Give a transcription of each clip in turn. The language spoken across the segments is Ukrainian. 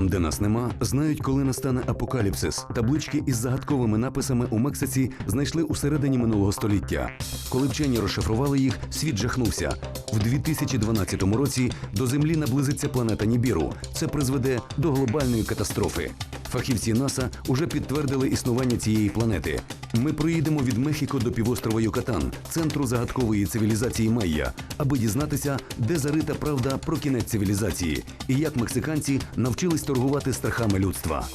Там, де нас нема, знають, коли настане апокаліпсис. Таблички із загадковими написами у Мексиці знайшли у середині минулого століття. Коли вчені розшифрували їх, світ жахнувся. В 2012 році до землі наблизиться планета Нібіру. Це призведе до глобальної катастрофи. Фахівці НАСА уже підтвердили існування цієї планети. Ми проїдемо від Мехіко до півострова Юкатан, центру загадкової цивілізації Майя, аби дізнатися, де зарита правда про кінець цивілізації і як мексиканці навчились торгувати страхами людства.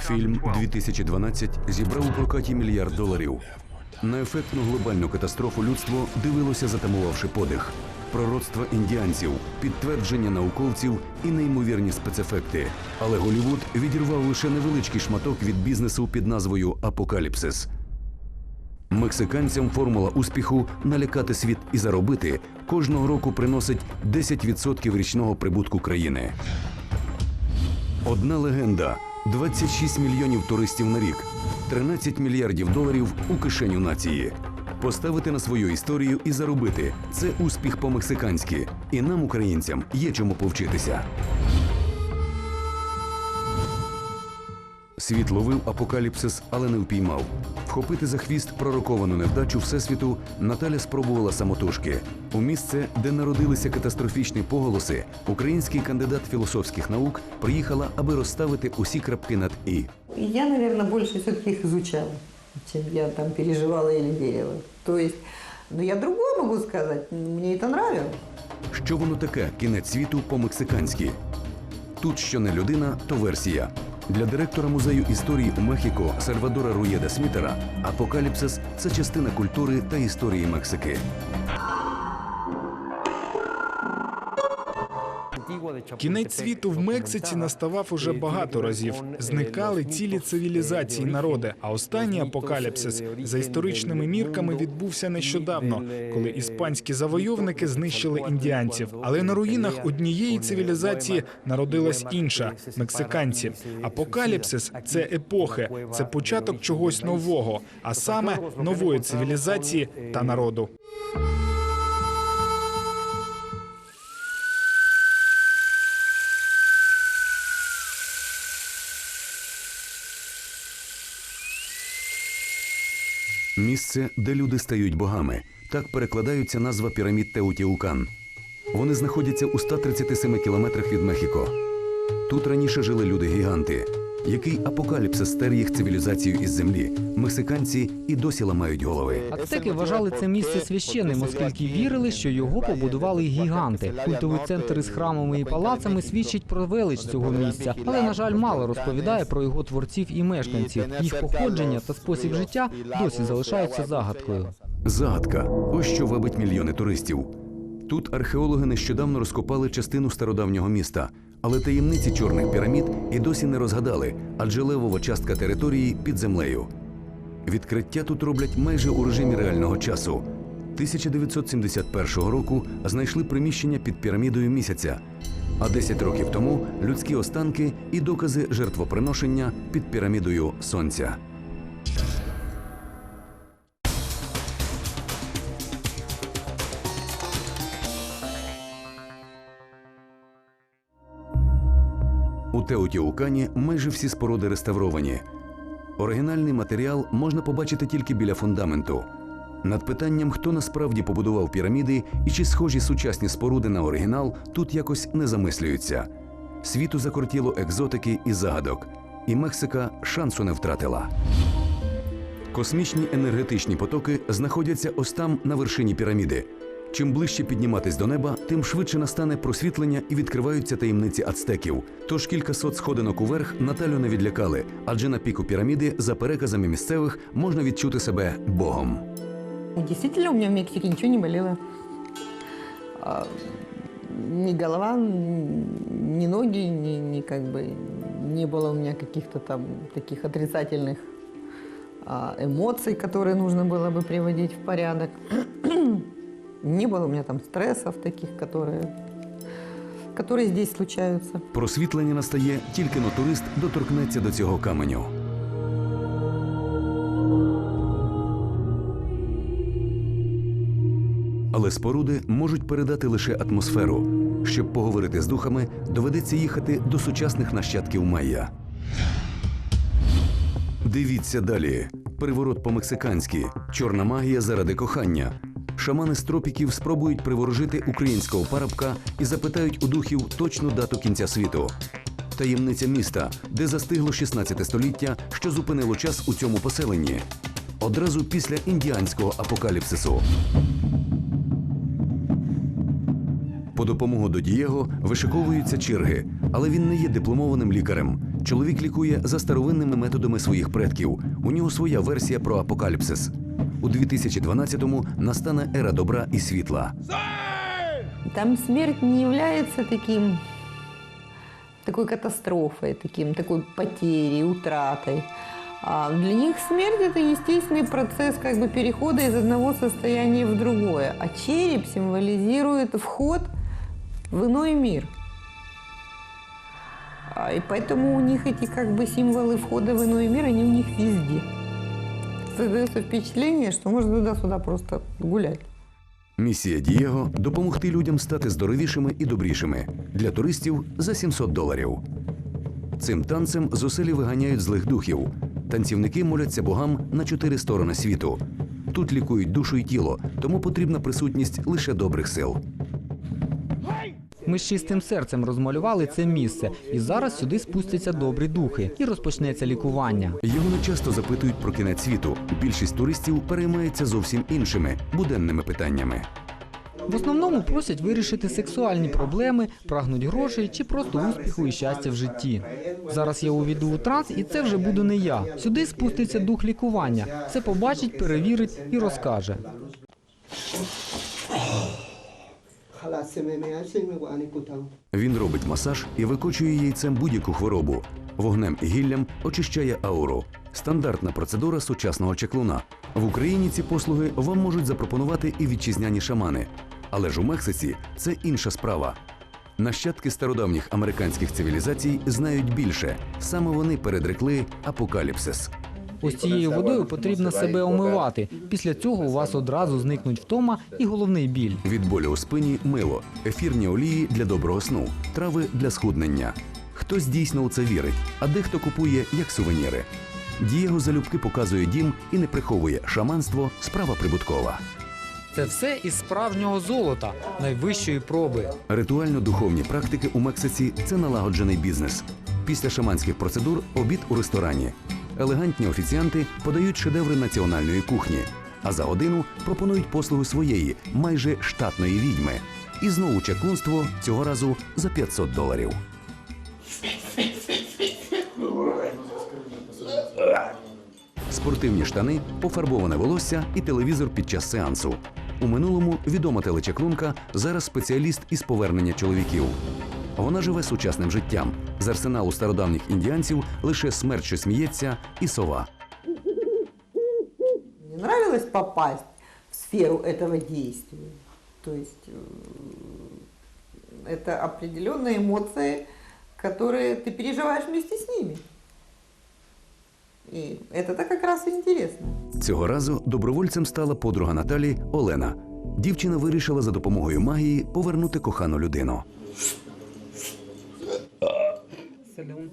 Фільм 2012 зібрав у прокаті мільярд доларів. На ефектну глобальну катастрофу людство дивилося, затамувавши подих. Пророцтва індіанців, підтвердження науковців і неймовірні спецефекти. Але Голівуд відірвав лише невеличкий шматок від бізнесу під назвою Апокаліпсис. Мексиканцям формула успіху налякати світ і заробити кожного року приносить 10% річного прибутку країни. Одна легенда: 26 мільйонів туристів на рік, 13 мільярдів доларів у кишеню нації. Поставити на свою історію і заробити це успіх по-мексиканськи. І нам, українцям, є чому повчитися. Світ ловив апокаліпсис, але не впіймав. Вхопити за хвіст пророковану невдачу Всесвіту Наталя спробувала самотужки. У місце, де народилися катастрофічні поголоси, український кандидат філософських наук приїхала, аби розставити усі крапки над і. Я, наверное, больше все-таки их изучала, чем я там переживала или верила. То есть, ну я другое могу сказать, мне это нравилось. Що воно таке кінець світу по-мексиканськи? Тут що не людина, то версія. Для директора музею історії у Мехіко Сальвадора Руєда Смітера апокаліпсис це частина культури та історії Мексики. Кінець світу в Мексиці наставав уже багато разів. Зникали цілі цивілізації народи. А останній апокаліпсис за історичними мірками відбувся нещодавно, коли іспанські завойовники знищили індіанців. Але на руїнах однієї цивілізації народилась інша мексиканці. Апокаліпсис це епохи, це початок чогось нового, а саме нової цивілізації та народу. Місце, де люди стають богами. Так перекладаються назва пірамід Теутіукан. Вони знаходяться у 137 кілометрах від Мехіко. Тут раніше жили люди-гіганти. Який апокаліпсис стер їх цивілізацію із землі? Мексиканці і досі ламають голови. Ацтеки вважали це місце священним, оскільки вірили, що його побудували гіганти. Культовий центр із храмами і палацами свідчить про велич цього місця, але на жаль, мало розповідає про його творців і мешканців. Їх походження та спосіб життя досі залишаються загадкою. Загадка. Ось що вабить мільйони туристів. Тут археологи нещодавно розкопали частину стародавнього міста, але таємниці чорних пірамід і досі не розгадали, адже левова частка території під землею. Відкриття тут роблять майже у режимі реального часу. 1971 року знайшли приміщення під пірамідою місяця. А 10 років тому людські останки і докази жертвоприношення під пірамідою сонця. У Теотіукані майже всі споруди реставровані. Оригінальний матеріал можна побачити тільки біля фундаменту. Над питанням, хто насправді побудував піраміди і чи схожі сучасні споруди на оригінал, тут якось не замислюються. Світу закортіло екзотики і загадок, і Мексика шансу не втратила. Космічні енергетичні потоки знаходяться ось там на вершині піраміди. Чим ближче підніматись до неба, тим швидше настане просвітлення і відкриваються таємниці ацтеків. Тож кілька сот сходинок уверх Наталю не відлякали, адже на піку піраміди, за переказами місцевих, можна відчути себе богом. И действительно, у меня в Мексике ничего не болело. А, Ни голова, н- ни ноги, ни, ни как бы не было у меня каких-то там таких отрицательных а, эмоций, которые нужно было бы приводить в порядок. Не было у меня там стрессов таких, которые, которые здесь случаются. Просвітлення настає тільки но турист доторкнеться до цього каменю. Але споруди можуть передати лише атмосферу. Щоб поговорити з духами, доведеться їхати до сучасних нащадків Майя. Дивіться далі: приворот по-мексиканськи, чорна магія заради кохання. Шамани з тропіків спробують приворожити українського парубка і запитають у духів точну дату кінця світу. Таємниця міста, де застигло 16 століття, що зупинило час у цьому поселенні. Одразу після індіанського апокаліпсису. По допомогу до Дієго вишиковуються черги, але він не є дипломованим лікарем. Чоловік лікує за старовинними методами своїх предків. У нього своя версія про апокаліпсис. У 2012-му настане ера добра і світла. Там смерть не является таким, такой катастрофой, таким, такой потерей, утратой. А для них смерть – это естественный процесс как бы перехода из одного состояния в другое. А череп символизирует вход в иной мир. А, И поэтому у них эти как бы символы входа в иной мир, они у них везде. Создается впечатление, что можно туда-сюда просто гулять. Місія Дієго допомогти людям стати здоровішими і добрішими для туристів за 700 доларів. Цим танцем з виганяють злих духів. Танцівники моляться богам на чотири сторони світу. Тут лікують душу і тіло, тому потрібна присутність лише добрих сил. Ми з чистим серцем розмалювали це місце, і зараз сюди спустяться добрі духи, і розпочнеться лікування. Його не часто запитують про кінець світу. Більшість туристів переймається зовсім іншими буденними питаннями. В основному просять вирішити сексуальні проблеми, прагнуть грошей чи просто успіху і щастя в житті. Зараз я увійду у транс, і це вже буду не я. Сюди спуститься дух лікування. Все побачить, перевірить і розкаже. Він робить масаж і викочує яйцем будь-яку хворобу. Вогнем і гіллям очищає ауру. Стандартна процедура сучасного чеклуна. В Україні ці послуги вам можуть запропонувати і вітчизняні шамани. Але ж у Мексиці це інша справа. Нащадки стародавніх американських цивілізацій знають більше. Саме вони передрекли апокаліпсис. Ось цією водою потрібно себе омивати. Після цього у вас одразу зникнуть втома і головний біль. Від болю у спині мило, ефірні олії для доброго сну, трави для схуднення. Хтось дійсно у це вірить, а дехто купує як сувеніри. Дієго залюбки показує дім і не приховує шаманство справа прибуткова. Це все із справжнього золота, найвищої проби. Ритуально-духовні практики у Мексиці це налагоджений бізнес. Після шаманських процедур обід у ресторані. Елегантні офіціанти подають шедеври національної кухні, а за годину пропонують послуги своєї, майже штатної відьми. І знову чаклунство цього разу за 500 доларів. Спортивні штани, пофарбоване волосся і телевізор під час сеансу. У минулому відома телечаклунка, зараз спеціаліст із повернення чоловіків. Вона живе сучасним життям. З арсеналу стародавніх індіанців лише смерть, що сміється, і сова. Мне нравилось попасть в сферу этого действия. То есть э, это определенные эмоции, которые ты переживаешь вместе с ними. И это-то как раз и интересно. Цього разу добровольцем стала подруга Наталі Олена. Дівчина вирішила за допомогою магії повернути кохану людину.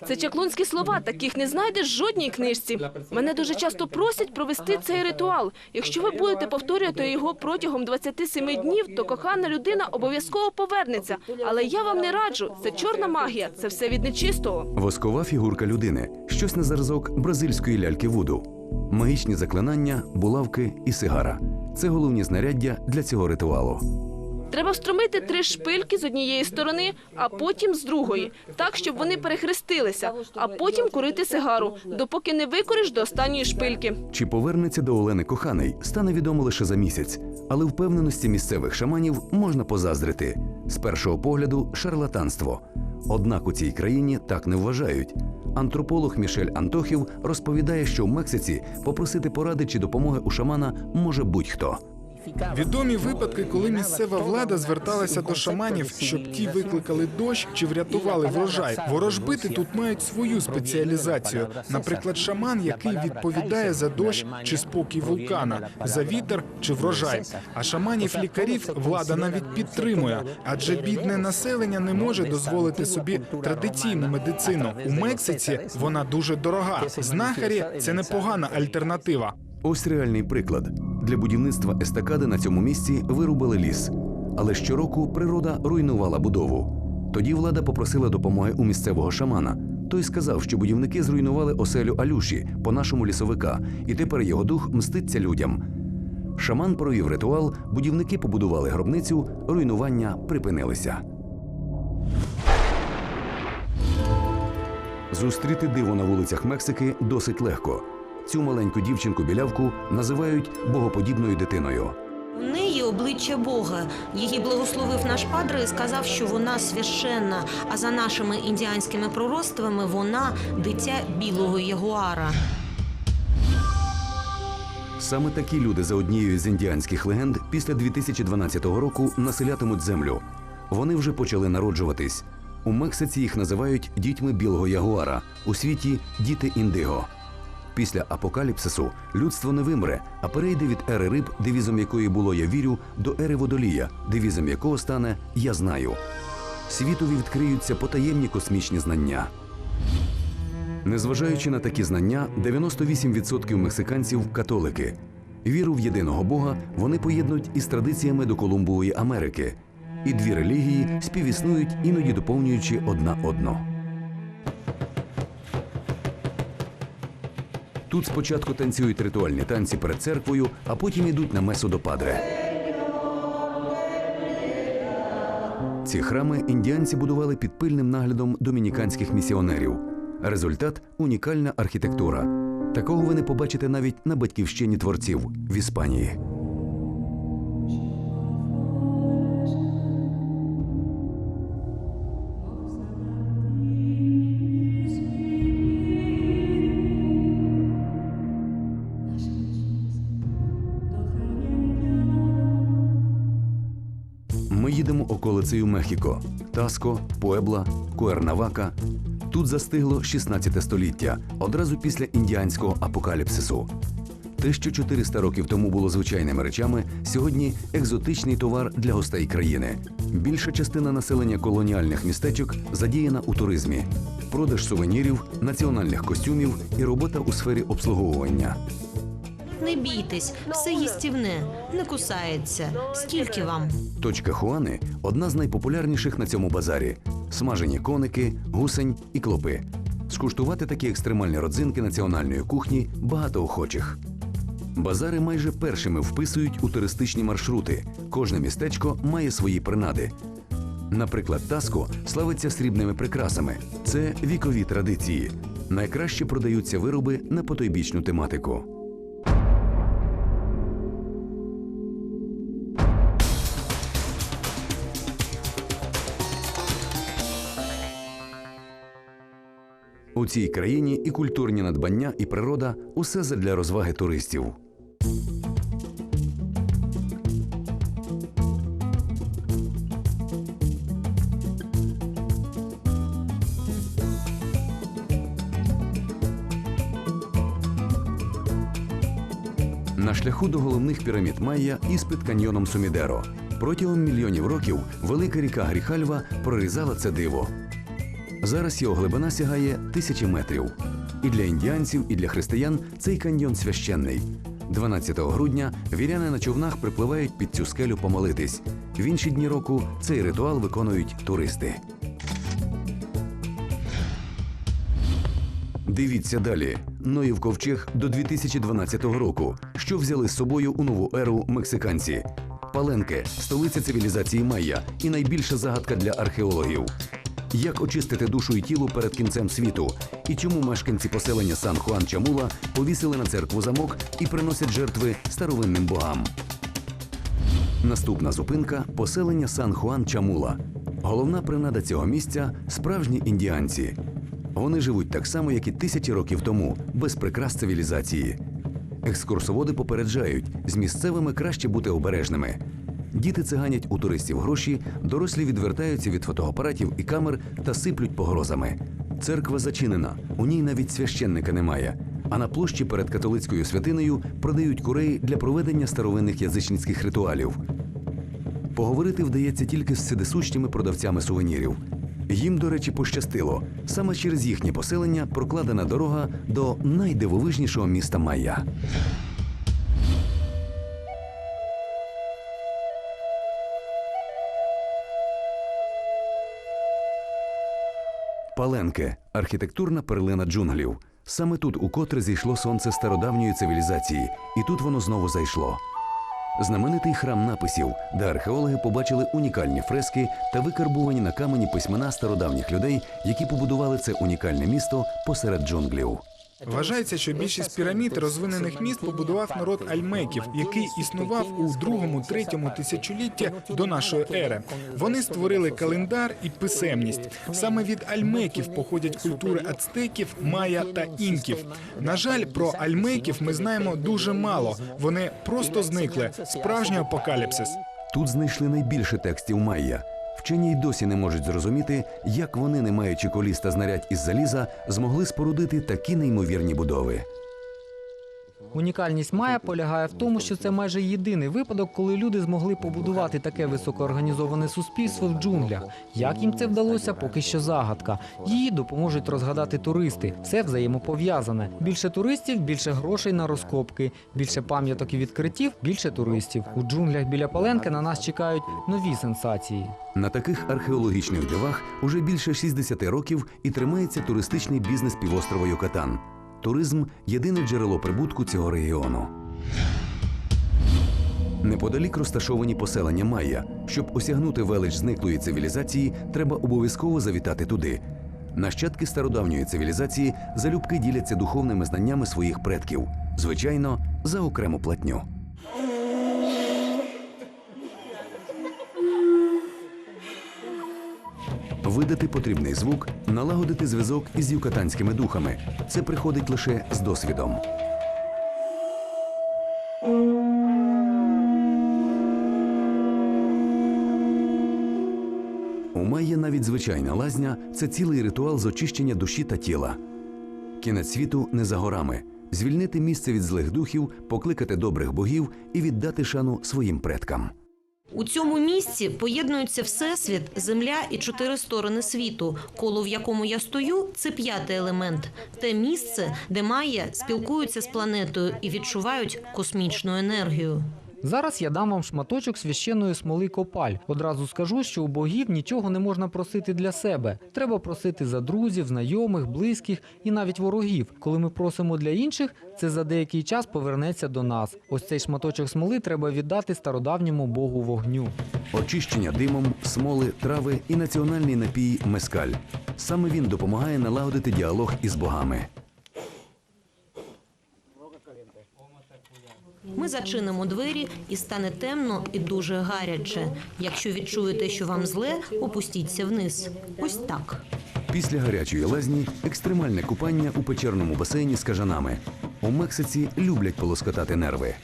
Це чаклунські слова, таких не знайдеш в жодній книжці. Мене дуже часто просять провести цей ритуал. Якщо ви будете повторювати його протягом 27 днів, то кохана людина обов'язково повернеться. Але я вам не раджу. Це чорна магія, це все від нечистого. Воскова фігурка людини, щось на зразок бразильської ляльки Вуду. Магічні заклинання, булавки і сигара. Це головні знаряддя для цього ритуалу. Треба встромити три шпильки з однієї сторони, а потім з другої, так щоб вони перехрестилися, а потім курити сигару, допоки не викориш до останньої шпильки. Чи повернеться до Олени коханий, стане відомо лише за місяць, але впевненості місцевих шаманів можна позаздрити. З першого погляду шарлатанство. Однак у цій країні так не вважають. Антрополог Мішель Антохів розповідає, що в Мексиці попросити поради чи допомоги у шамана може будь-хто. Відомі випадки, коли місцева влада зверталася до шаманів, щоб ті викликали дощ чи врятували врожай. Ворожбити тут мають свою спеціалізацію. Наприклад, шаман, який відповідає за дощ чи спокій вулкана, за вітер чи врожай. А шаманів лікарів влада навіть підтримує, адже бідне населення не може дозволити собі традиційну медицину. У Мексиці вона дуже дорога. Знахарі це непогана альтернатива. Ось реальний приклад. Для будівництва естакади на цьому місці вирубали ліс. Але щороку природа руйнувала будову. Тоді влада попросила допомоги у місцевого шамана. Той сказав, що будівники зруйнували оселю Алюші, по-нашому лісовика, і тепер його дух мститься людям. Шаман провів ритуал, будівники побудували гробницю, руйнування припинилися. Зустріти диво на вулицях Мексики досить легко. Цю маленьку дівчинку-білявку називають богоподібною дитиною. У неї обличчя Бога. Її благословив наш падре і сказав, що вона священна, а за нашими індіанськими пророцтвами вона дитя білого ягуара. Саме такі люди за однією з індіанських легенд після 2012 року населятимуть землю. Вони вже почали народжуватись. У Мексиці їх називають дітьми білого ягуара, у світі діти індиго. Після апокаліпсису людство не вимре, а перейде від ери риб, девізом якої було Я вірю, до ери водолія, девізом якого стане Я знаю. Світові відкриються потаємні космічні знання. Незважаючи на такі знання, 98% мексиканців католики. Віру в єдиного Бога вони поєднують із традиціями до Колумбової Америки. І дві релігії співіснують, іноді доповнюючи одна одну. Тут спочатку танцюють ритуальні танці перед церквою, а потім йдуть на месу до падре. Ці храми індіанці будували під пильним наглядом домініканських місіонерів. Результат унікальна архітектура. Такого ви не побачите навіть на батьківщині творців в Іспанії. Околицею Мехіко, Таско, Пуебла, Куернавака. Тут застигло 16 століття, одразу після індіанського апокаліпсису. Те, що 400 років тому було звичайними речами, сьогодні екзотичний товар для гостей країни. Більша частина населення колоніальних містечок задіяна у туризмі, продаж сувенірів, національних костюмів і робота у сфері обслуговування. Не бійтесь, все їстівне, не кусається. Скільки вам? Точка Хуани одна з найпопулярніших на цьому базарі: смажені коники, гусень і клопи. Скуштувати такі екстремальні родзинки національної кухні багато охочих. Базари майже першими вписують у туристичні маршрути. Кожне містечко має свої принади. Наприклад, Таско славиться срібними прикрасами. Це вікові традиції. Найкраще продаються вироби на потойбічну тематику. У цій країні і культурні надбання, і природа усе задля розваги туристів. На шляху до головних пірамід Майя іспит каньйоном Сумідеро. Протягом мільйонів років велика ріка Гріхальва прорізала це диво. Зараз його глибина сягає тисячі метрів. І для індіанців, і для християн цей каньйон священний. 12 грудня віряни на човнах припливають під цю скелю помолитись. В інші дні року цей ритуал виконують туристи. Дивіться далі. Ноїв ковчег до 2012 року, що взяли з собою у нову еру мексиканці. Паленке столиця цивілізації Майя і найбільша загадка для археологів. Як очистити душу і тіло перед кінцем світу? І чому мешканці поселення Сан Хуан Чамула повісили на церкву замок і приносять жертви старовинним богам? Наступна зупинка поселення Сан Хуан Чамула. Головна принада цього місця справжні індіанці. Вони живуть так само, як і тисячі років тому, без прикрас цивілізації. Екскурсоводи попереджають, з місцевими краще бути обережними. Діти циганять у туристів гроші, дорослі відвертаються від фотоапаратів і камер та сиплють погрозами. Церква зачинена, у ній навіть священника немає. А на площі перед католицькою святинею продають курей для проведення старовинних язичницьких ритуалів. Поговорити вдається тільки з сидесущими продавцями сувенірів. Їм, до речі, пощастило. Саме через їхнє поселення прокладена дорога до найдивовижнішого міста Майя. Паленке архітектурна перлина джунглів. Саме тут укотре зійшло сонце стародавньої цивілізації, і тут воно знову зайшло. Знаменитий храм написів, де археологи побачили унікальні фрески та викарбувані на камені письмена стародавніх людей, які побудували це унікальне місто посеред джунглів. Вважається, що більшість пірамід розвинених міст побудував народ альмеків, який існував у другому-третьому тисячолітті до нашої ери. Вони створили календар і писемність. Саме від альмеків походять культури ацтеків, майя та інків. На жаль, про альмеків ми знаємо дуже мало. Вони просто зникли. Справжній апокаліпсис. Тут знайшли найбільше текстів майя. Вчені й досі не можуть зрозуміти, як вони, не маючи коліс та знарядь із заліза, змогли спорудити такі неймовірні будови. Унікальність Майя полягає в тому, що це майже єдиний випадок, коли люди змогли побудувати таке високоорганізоване суспільство в джунглях. Як їм це вдалося, поки що загадка. Її допоможуть розгадати туристи. Все взаємопов'язане. Більше туристів, більше грошей на розкопки, більше пам'яток і відкриттів, більше туристів. У джунглях біля Паленки на нас чекають нові сенсації. На таких археологічних дивах уже більше 60 років і тримається туристичний бізнес півострова Юкатан. Туризм єдине джерело прибутку цього регіону. Неподалік розташовані поселення Майя. Щоб осягнути велич зниклої цивілізації, треба обов'язково завітати туди. Нащадки стародавньої цивілізації залюбки діляться духовними знаннями своїх предків, звичайно, за окрему платню. Видати потрібний звук, налагодити зв'язок із юкатанськими духами. Це приходить лише з досвідом. У Майя навіть звичайна лазня це цілий ритуал з очищення душі та тіла. Кінець світу не за горами. Звільнити місце від злих духів, покликати добрих богів і віддати шану своїм предкам. У цьому місці поєднуються всесвіт, земля і чотири сторони світу. Коло в якому я стою, це п'ятий елемент. Те місце, де майя спілкуються з планетою і відчувають космічну енергію. Зараз я дам вам шматочок священної смоли копаль. Одразу скажу, що у богів нічого не можна просити для себе. Треба просити за друзів, знайомих, близьких і навіть ворогів. Коли ми просимо для інших, це за деякий час повернеться до нас. Ось цей шматочок смоли треба віддати стародавньому богу вогню. Очищення димом, смоли, трави і національний напій мескаль. Саме він допомагає налагодити діалог із богами. Ми зачинимо двері і стане темно і дуже гаряче. Якщо відчуєте, що вам зле, опустіться вниз. Ось так. Після гарячої лазні екстремальне купання у печерному басейні з кажанами. У Мексиці люблять полоскотати нерви.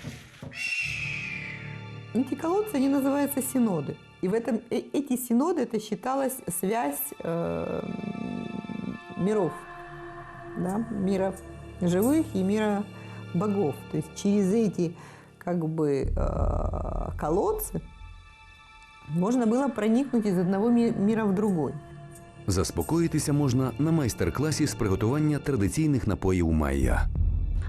Эти колодцы, они называются синоды. И в этом, э- эти синоды, это считалась связь э, миров. Да? Мира живых и мира богов. То есть через эти как бы э, колодцы можно было проникнуть из одного ми- мира в другой. Заспокоїтися можна на майстер-класі з приготування традиційних напоїв майя.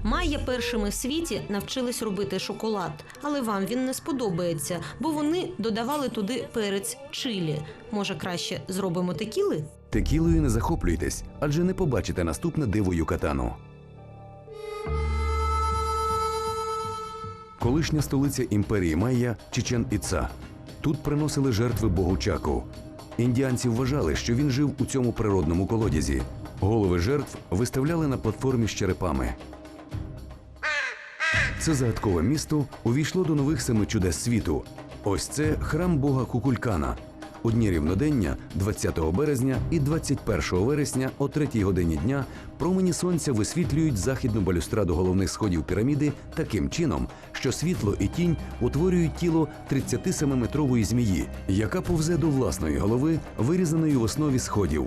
Майя першими в світі навчились робити шоколад, але вам він не сподобається, бо вони додавали туди перець чилі. Може, краще зробимо текіли? Текілою не захоплюйтесь, адже не побачите наступне диво Юкатану. Колишня столиця імперії Майя Чечен Іца. Тут приносили жертви богу Чаку. Індіанці вважали, що він жив у цьому природному колодязі. Голови жертв виставляли на платформі з черепами. Це загадкове місто увійшло до нових семи чудес світу. Ось це храм бога Кукулькана. У дні рівнодення 20 березня і 21 вересня о 3 годині дня промені сонця висвітлюють західну балюстраду головних сходів піраміди таким чином, що світло і тінь утворюють тіло 37-метрової змії, яка повзе до власної голови, вирізаної в основі сходів.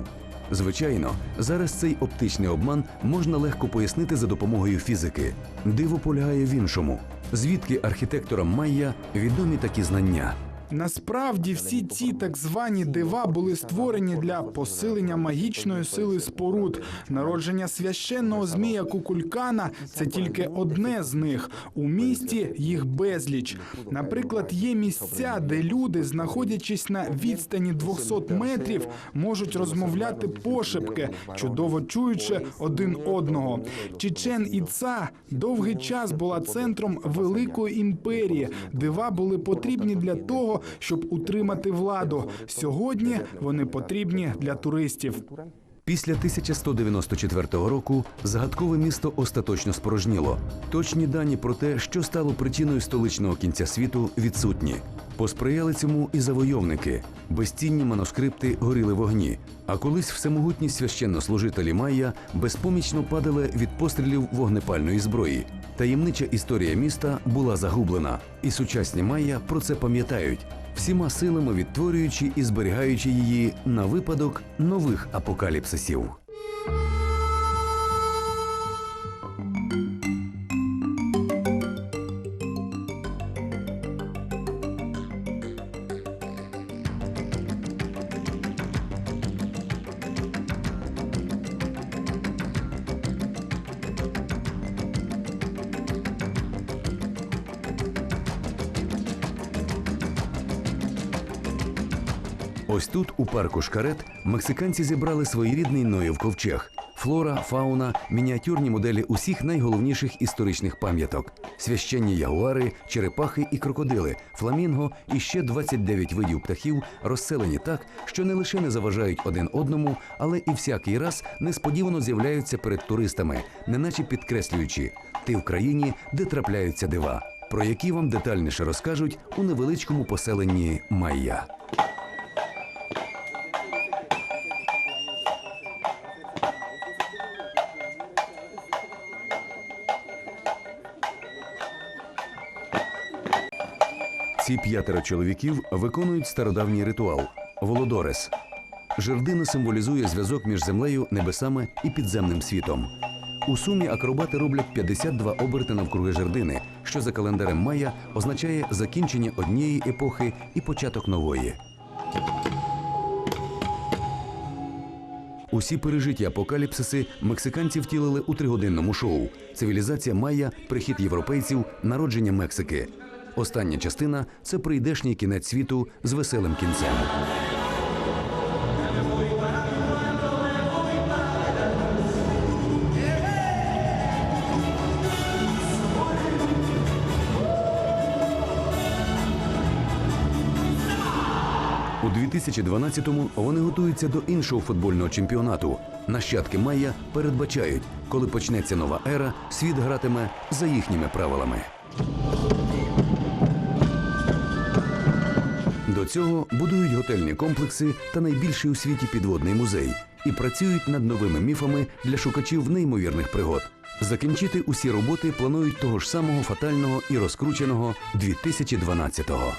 Звичайно, зараз цей оптичний обман можна легко пояснити за допомогою фізики. Диво полягає в іншому, звідки архітекторам Майя відомі такі знання. Насправді всі ці так звані дива були створені для посилення магічної сили споруд. Народження священного змія Кукулькана це тільки одне з них. У місті їх безліч. Наприклад, є місця, де люди, знаходячись на відстані 200 метрів, можуть розмовляти пошепки, чудово чуючи один одного. Чечен Іца довгий час була центром великої імперії. Дива були потрібні для того, щоб утримати владу. Сьогодні вони потрібні для туристів. Після 1194 року загадкове місто остаточно спорожніло. Точні дані про те, що стало причиною столичного кінця світу, відсутні. Посприяли цьому і завойовники. Безцінні манускрипти горіли в огні. А колись всемогутні священнослужителі Майя безпомічно падали від пострілів вогнепальної зброї. Таємнича історія міста була загублена, і сучасні Майя про це пам'ятають, всіма силами відтворюючи і зберігаючи її на випадок нових апокаліпсисів. Ось тут, у парку Шкарет, мексиканці зібрали своєрідний Ноїв ковчег. Флора, фауна, мініатюрні моделі усіх найголовніших історичних пам'яток: священні ягуари, черепахи і крокодили, фламінго і ще 29 видів птахів, розселені так, що не лише не заважають один одному, але і всякий раз несподівано з'являються перед туристами, неначе підкреслюючи, ти в країні, де трапляються дива, про які вам детальніше розкажуть у невеличкому поселенні Майя. Ці п'ятеро чоловіків виконують стародавній ритуал Володорес. Жердина символізує зв'язок між землею, небесами і підземним світом. У сумі акробати роблять 52 оберти навкруги жердини, що за календарем Майя означає закінчення однієї епохи і початок нової. Усі пережиті апокаліпсиси мексиканці втілили у тригодинному шоу. Цивілізація Майя, прихід європейців, народження Мексики. Остання частина це прийдешній кінець світу з веселим кінцем. У 2012-му вони готуються до іншого футбольного чемпіонату. Нащадки Майя передбачають, коли почнеться нова ера, світ гратиме за їхніми правилами. До цього будують готельні комплекси та найбільший у світі підводний музей і працюють над новими міфами для шукачів неймовірних пригод. Закінчити усі роботи планують того ж самого фатального і розкрученого 2012-го.